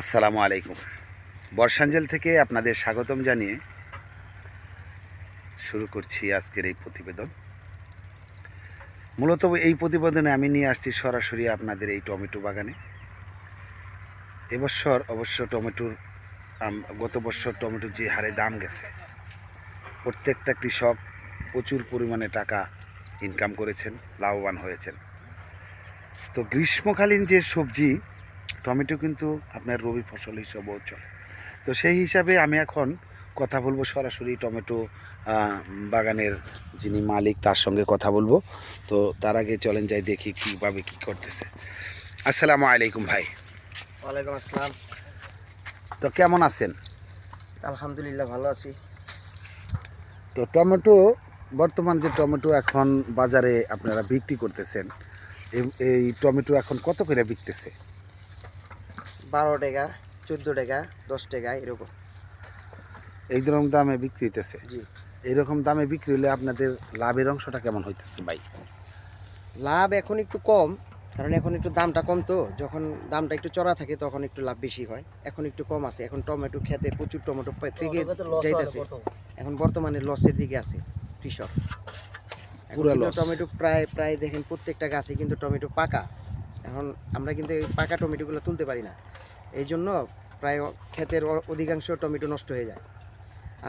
আসসালামু আলাইকুম। বর্ষাঞ্জল থেকে আপনাদের স্বাগতম জানিয়ে শুরু করছি আজকের এই প্রতিবেদন। মূলত এই প্রতিবেদনে আমি নিয়ে আসছি সরাসরি আপনাদের এই টমেটো বাগানে। এবছর অবশ্য টমেটোর গত বছর টমেটোর যে হারে দাম গেছে, প্রত্যেকটা কৃষক প্রচুর পরিমাণে টাকা ইনকাম করেছেন, লাভবান হয়েছেন। তো গ্রীষ্মকালীন যে সবজি টমেটো কিন্তু আপনার রবি ফসল হিসাবেও চলে। তো সেই হিসাবে আমি এখন কথা বলব সরাসরি টমেটো বাগানের যিনি মালিক তার সঙ্গে কথা বলব। তো তার আগে চলেন যাই দেখি কীভাবে কী করতেছে। আসসালামু আলাইকুম ভাই। ওয়ালাইকুম আসসালাম। তো কেমন আছেন? আলহামদুলিল্লাহ ভালো আছি। তো টমেটো বর্তমান যে টমেটো এখন বাজারে আপনারা বিক্রি করতেছেন এই- এই টমেটো এখন কত করে বিকতেছে? বারো টাকা চোদ্দ টাকা দশ টাকা এরকম। এই রকম দামে বিক্রি হইতেছে? জি। এইরকম দামে বিক্রি হলে আপনাদের লাভের অংশটা কেমন হইতেছে ভাই? লাভ এখন একটু কম কারণ এখন একটু দামটা কম তো। যখন দামটা একটু চড়া থাকে তখন একটু লাভ বেশি হয়। এখন একটু কম আছে। এখন টমেটো খেতে প্রচুর টমেটো পেকে যাইতেছে। এখন বর্তমানে লসের দিকে আছে কৃষক। টমেটো প্রায় প্রায় দেখেন প্রত্যেকটা গাছে কিন্তু টমেটো পাকা। এখন আমরা কিন্তু পাকা টমেটোগুলো তুলতে পারি না। এই জন্য প্রায় ক্ষেতের অধিকাংশ টমেটো নষ্ট হয়ে যায়।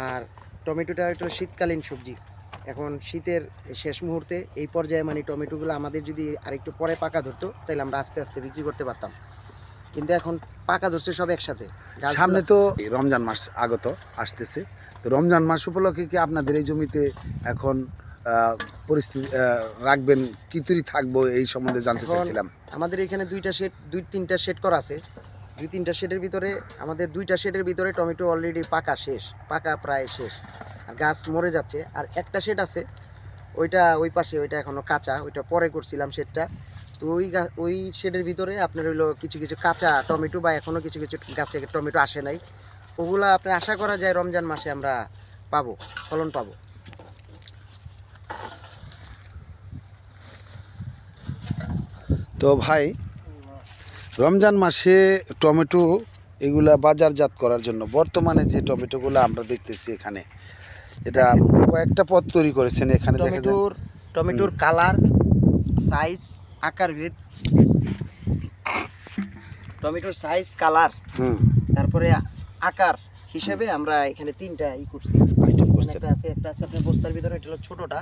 আর টমেটোটা একটু শীতকালীন সবজি। এখন শীতের শেষ মুহূর্তে এই পর্যায়ে মানে টমেটোগুলো আমাদের যদি আরেকটু পরে পাকা ধরতো তাহলে আমরা আস্তে আস্তে বিক্রি করতে পারতাম। কিন্তু এখন পাকা ধরছে সব একসাথে। সামনে তো রমজান মাস আগত আসতেছে। তো রমজান মাস উপলক্ষে কি আপনাদের এই জমিতে এখন পরিস্থিতি রাখবেন কি তৈরি থাকব এই সম্বন্ধে জানতে চাইছিলাম। আমাদের এখানে দুইটা শেড দুই তিনটা শেড করা আছে। দুই তিনটা শেডের ভিতরে, আমাদের দুইটা শেডের ভিতরে টমেটো অলরেডি পাকা শেষ, পাকা প্রায় শেষ। আর গাছ মরে যাচ্ছে। আর একটা শেড আছে, ওইটা ওই পাশে, ওইটা এখনও কাঁচা, ওইটা পরে করছিলাম শেডটা। তো ওই ওই শেডের ভিতরে আপনার হইল কিছু কিছু কাঁচা টমেটো বা এখনও কিছু কিছু গাছে টমেটো আসে নাই। ওগুলা আপনার আশা করা যায় রমজান মাসে আমরা পাবো, ফলন পাবো। তো ভাই রমজান মাসে টমেটো এগুলা বাজারজাত করার জন্য বর্তমানে যে টমেটোগুলো আমরা দেখতেছি এখানে এটা কয়েকটা পথ তৈরি করেছেন এখানে টমেটোর টমেটোর কালার সাইজ আকার ভেদ টমেটোর সাইজ কালার হুম। তারপরে আকার হিসেবে আমরা এখানে তিনটা ই করছি। একটা আছে একটা আছে আপনার বস্তার ভিতরে এটা হলো ছোটটা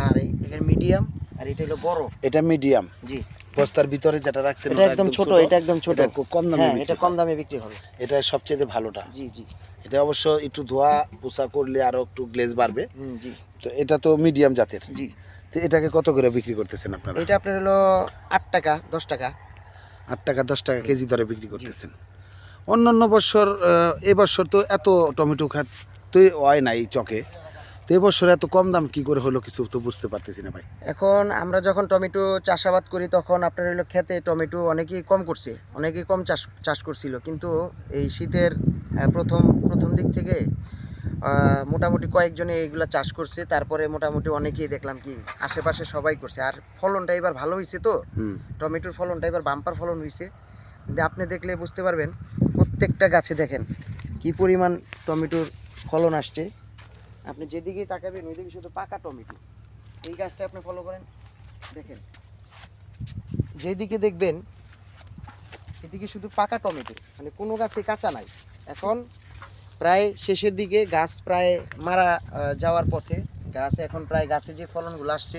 আর এই- এখানে মিডিয়াম আর এটা হলো বড়। এটা মিডিয়াম জি। বস্তার ভিতরে যেটা রাখছেন এটা একদম ছোট এটা একদম ছোট। এটা কম দামে হ্যাঁ এটা কম দামে বিক্রি হবে। এটা সবচেয়ে ভালোটা। জি জি। এটা অবশ্য একটু ধোয়া পোষা করলে আরও একটু গ্লেজ বাড়বে। জি। তো এটা তো মিডিয়াম জাতের। জি। তো এটাকে কত করে বিক্রি করতেছেন আপনারা? এটা আপনার হলো আট টাকা দশ টাকা। আট টাকা দশ টাকা কেজি দরে বিক্রি করতেছেন। অন্য অন্য বছর এবছর তো এত টমেটো খাত তো হয় না এই চকে। তো এবছর এত কম দাম কি করে হলো কিছু তো বুঝতে পারতেছি না ভাই। এখন আমরা যখন টমেটো চাষাবাদ করি তখন আপনার হলো খেতে টমেটো অনেকেই কম করছে অনেকেই কম চাষ চাষ করছিল। কিন্তু এই শীতের প্রথম প্রথম দিক থেকে মোটামুটি কয়েকজনে এগুলা চাষ করছে। তারপরে মোটামুটি অনেকেই দেখলাম কি আশেপাশে সবাই করছে। আর ফলনটা এবার ভালো হয়েছে তো। টমেটোর ফলনটা এবার বাম্পার ফলন হয়েছে আপনি দেখলে বুঝতে পারবেন প্রত্যেকটা গাছে দেখেন কি পরিমাণ টমেটোর ফলন আসছে। আপনি যেদিকেই তাকাবেন, ওইদিকে শুধু পাকা টমেটো। এই গাছটা আপনি ফলো করেন। দেখেন। যেদিকে দেখবেন, এদিকে শুধু পাকা টমেটো। মানে কোনো গাছে কাঁচা নাই। এখন প্রায় শেষের দিকে গাছ প্রায় মারা যাওয়ার পথে। গাছ এখন প্রায় গাছে যে ফলনগুলো আসছে,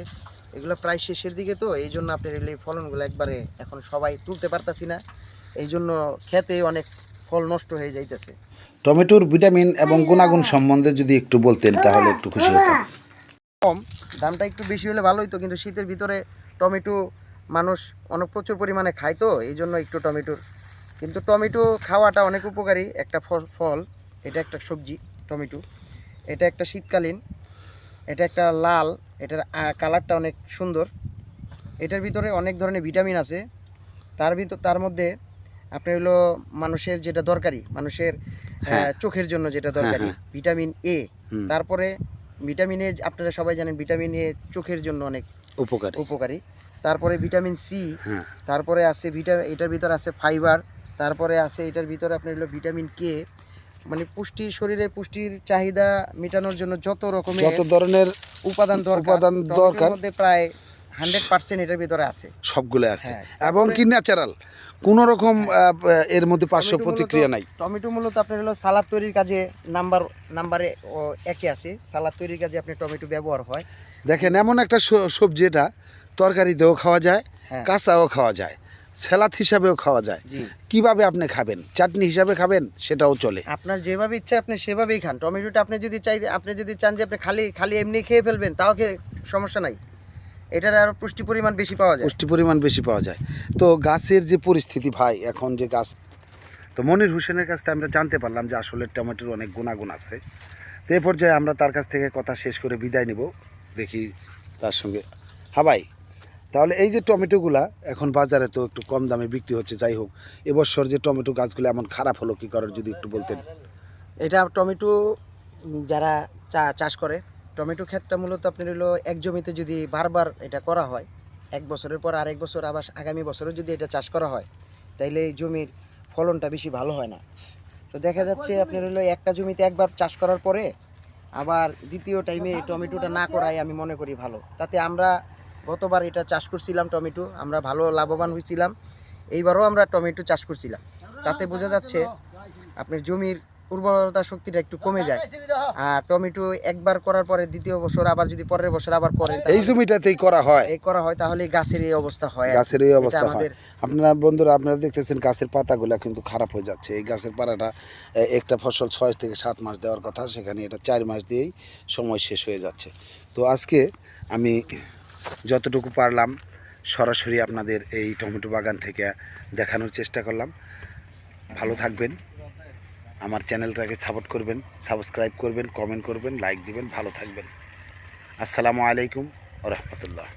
এগুলো প্রায় শেষের দিকে তো। এই জন্য আপনার এই ফলনগুলো একবারে এখন সবাই তুলতে পারতাছি না। এই জন্য খেতে অনেক ফল নষ্ট হয়ে যাইতেছে। টমেটোর ভিটামিন এবং গুণাগুণ সম্বন্ধে যদি একটু বলতেন তাহলে একটু খুশি হতাম। কম দামটা একটু বেশি হলে ভালোই তো কিন্তু শীতের ভিতরে টমেটো মানুষ অনেক প্রচুর পরিমাণে খায় তো এই জন্য একটু টমেটোর। কিন্তু টমেটো খাওয়াটা অনেক উপকারী একটা ফ- ফল এটা একটা সবজি টমেটো। এটা একটা শীতকালীন এটা একটা লাল এটার কালারটা অনেক সুন্দর। এটার ভিতরে অনেক ধরনের ভিটামিন আছে। তার ভিতর তার মধ্যে আপনার হলো মানুষের যেটা দরকারি মানুষের হ্যাঁ। চোখের জন্য যেটা দরকারি হ্যাঁ। ভিটামিন এ তারপরে ভিটামিন এ আপনারা সবাই জানেন ভিটামিন এ চোখের জন্য অনেক উপকারী উপকারী তারপরে ভিটামিন সি হ্যাঁ তারপরে আছে ভিটা এটার ভিতর আছে ফাইবার তারপরে আছে এটার ভিতরে আপনার হলো ভিটামিন কে মানে পুষ্টি শরীরের পুষ্টির চাহিদা মেটানোর জন্য যত রকমের যত ধরনের উপাদান দরকার উপাদান দরকার। মধ্যে প্রায় হান্ড্রেড পার্সেন্ট এটার ভিতরে আছে। সবগুলো আছে। হ্যাঁ, এবং কি ন্যাচারাল কোনো রকম এর মধ্যে পার্শ্ব প্রতিক্রিয়া নাই। টমেটো মূলত আপনার হলো সালাদ তৈরির কাজে নাম্বার নাম্বারে একে আছে। সালাদ তৈরির কাজে আপনি টমেটো ব্যবহার হয়। দেখেন এমন একটা সবজি এটা তরকারিতেও খাওয়া যায় হ্যাঁ। কাঁচাও খাওয়া যায় স্যালাদ হিসাবেও খাওয়া যায়। কীভাবে আপনি খাবেন? চাটনি হিসাবে খাবেন? সেটাও চলে। আপনার যেভাবে ইচ্ছা আপনি সেভাবেই খান। টমেটোটা আপনি যদি চাই আপনি যদি চান যে আপনি খালি খালি এমনি খেয়ে ফেলবেন তাও সমস্যা নাই। এটার আরও পুষ্টি পরিমাণ বেশি পাওয়া যায়? পুষ্টি পরিমাণ বেশি পাওয়া যায়। তো গাছের যে পরিস্থিতি ভাই এখন যে গাছ তো মনির হোসেনের কাছ থেকে আমরা জানতে পারলাম যে আসলে টমেটোর অনেক গুণাগুণ আছে। তো এ পর্যায়ে আমরা তার কাছ থেকে কথা শেষ করে বিদায় নিব। দেখি তার সঙ্গে। হ্যাঁ ভাই তাহলে এই যে টমেটোগুলা এখন বাজারে তো একটু কম দামে বিক্রি হচ্ছে যাই হোক এবছর যে টমেটো গাছগুলো এমন খারাপ হলো কি করার যদি একটু বলতেন? এটা টমেটো যারা চা চাষ করে টমেটো ক্ষেতটা মূলত আপনার হলো এক জমিতে যদি বারবার এটা করা হয়, এক বছরের পর আরেক বছর, আবার আগামী বছরও যদি এটা চাষ করা হয়, তাইলে এই জমির ফলনটা বেশি ভালো হয় না। তো দেখা যাচ্ছে আপনার হলো একটা জমিতে একবার চাষ করার পরে, আবার দ্বিতীয় টাইমে টমেটোটা না করাই আমি মনে করি ভালো। তাতে আমরা গতবার এটা চাষ করছিলাম টমেটো, আমরা ভালো লাভবান হয়েছিলাম। এইবারও আমরা টমেটো চাষ করছিলাম। তাতে বোঝা যাচ্ছে, আপনার জমির উর্বরতা শক্তিটা একটু কমে যায়। আর টমেটো একবার করার পরে দ্বিতীয় বছর আবার যদি পরের বছর আবার করেন এই জমিটাতেই করা হয়। এই করা হয় তাহলে গাছের এই অবস্থা হয় গাছের এই অবস্থা হয়। আপনারা বন্ধুরা আপনারা দেখতেছেন গাছের পাতাগুলো কিন্তু খারাপ হয়ে যাচ্ছে। এই গাছের পাতাটা একটা ফসল ছয় থেকে সাত মাস দেওয়ার কথা সেখানে এটা চার মাস দিয়েই সময় শেষ হয়ে যাচ্ছে। তো আজকে আমি যতটুকু পারলাম সরাসরি আপনাদের এই টমেটো বাগান থেকে দেখানোর চেষ্টা করলাম। ভালো থাকবেন। আমার চ্যানেলটাকে সাপোর্ট করবেন, সাবস্ক্রাইব করবেন কমেন্ট করবেন লাইক দিবেন, ভালো থাকবেন। আসসালামু আলাইকুম রহমতুল্লাহ।